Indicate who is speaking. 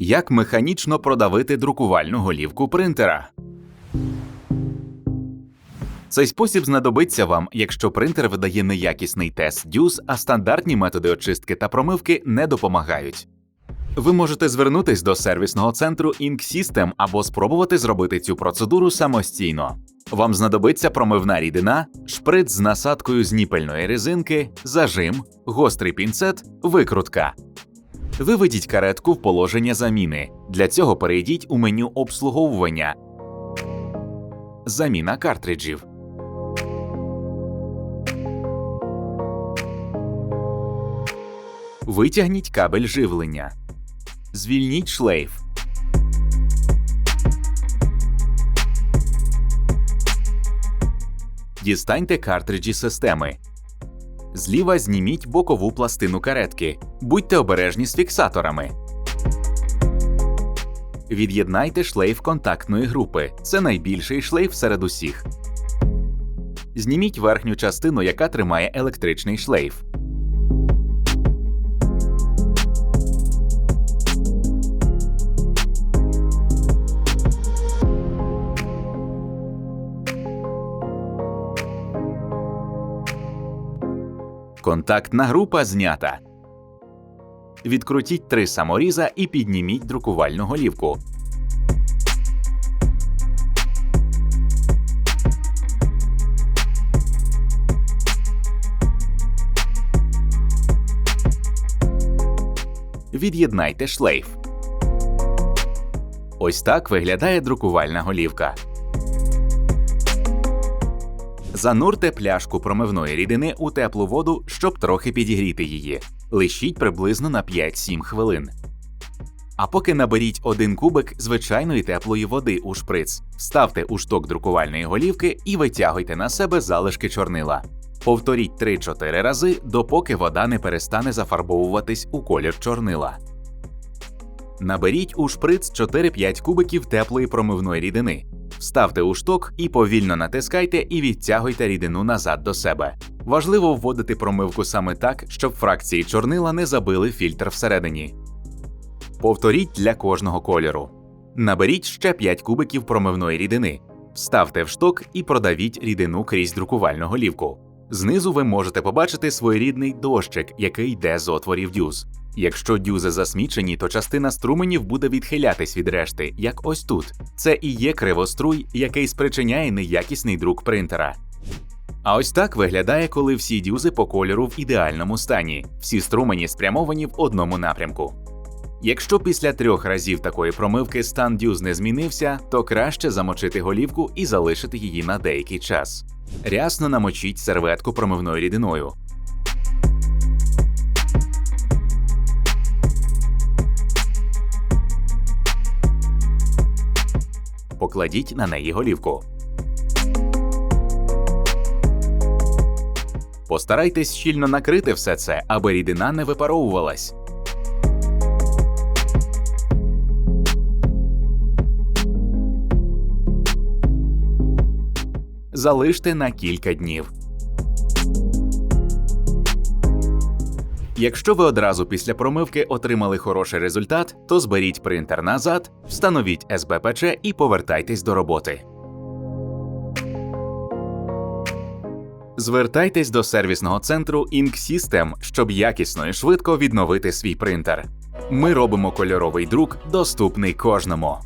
Speaker 1: Як механічно продавити друкувальну голівку принтера? Цей спосіб знадобиться вам, якщо принтер видає неякісний тест дюз, а стандартні методи очистки та промивки не допомагають. Ви можете звернутись до сервісного центру Ink System або спробувати зробити цю процедуру самостійно. Вам знадобиться промивна рідина, шприц з насадкою з ніпельної резинки, зажим, гострий пінцет, викрутка. Виведіть каретку в положення заміни. Для цього перейдіть у меню обслуговування. Заміна картриджів. Витягніть кабель живлення. Звільніть шлейф. Дістаньте картриджі системи. Зліва зніміть бокову пластину каретки. Будьте обережні з фіксаторами. Від'єднайте шлейф контактної групи. Це найбільший шлейф серед усіх. Зніміть верхню частину, яка тримає електричний шлейф. Контактна група знята. Відкрутіть три саморіза і підніміть друкувальну голівку. Від'єднайте шлейф. Ось так виглядає друкувальна голівка. Занурте пляшку промивної рідини у теплу воду, щоб трохи підігріти її. Лишіть приблизно на 5-7 хвилин. А поки наберіть один кубик звичайної теплої води у шприц, вставте у шток друкувальної голівки і витягуйте на себе залишки чорнила. Повторіть 3-4 рази, допоки вода не перестане зафарбовуватись у колір чорнила. Наберіть у шприц 4-5 кубиків теплої промивної рідини. Вставте у шток і повільно натискайте і відтягуйте рідину назад до себе. Важливо вводити промивку саме так, щоб фракції чорнила не забили фільтр всередині. Повторіть для кожного кольору. Наберіть ще 5 кубиків промивної рідини. Вставте в шток і продавіть рідину крізь друкувальну голівку. Знизу ви можете побачити своєрідний дощик, який йде з отворів дюз. Якщо дюзи засмічені, то частина струменів буде відхилятись від решти, як ось тут. Це і є кривоструй, який спричиняє неякісний друк принтера. А ось так виглядає, коли всі дюзи по кольору в ідеальному стані, всі струмені спрямовані в одному напрямку. Якщо після трьох разів такої промивки стан дюз не змінився, то краще замочити голівку і залишити її на деякий час. Рясно намочіть серветку промивною рідиною. Покладіть на неї голівку. Постарайтесь щільно накрити все це, аби рідина не випаровувалась. Залиште на кілька днів. Якщо ви одразу після промивки отримали хороший результат, то зберіть принтер назад, встановіть СБПЧ і повертайтесь до роботи. Звертайтесь до сервісного центру Ink System, щоб якісно і швидко відновити свій принтер. Ми робимо кольоровий друк доступний кожному.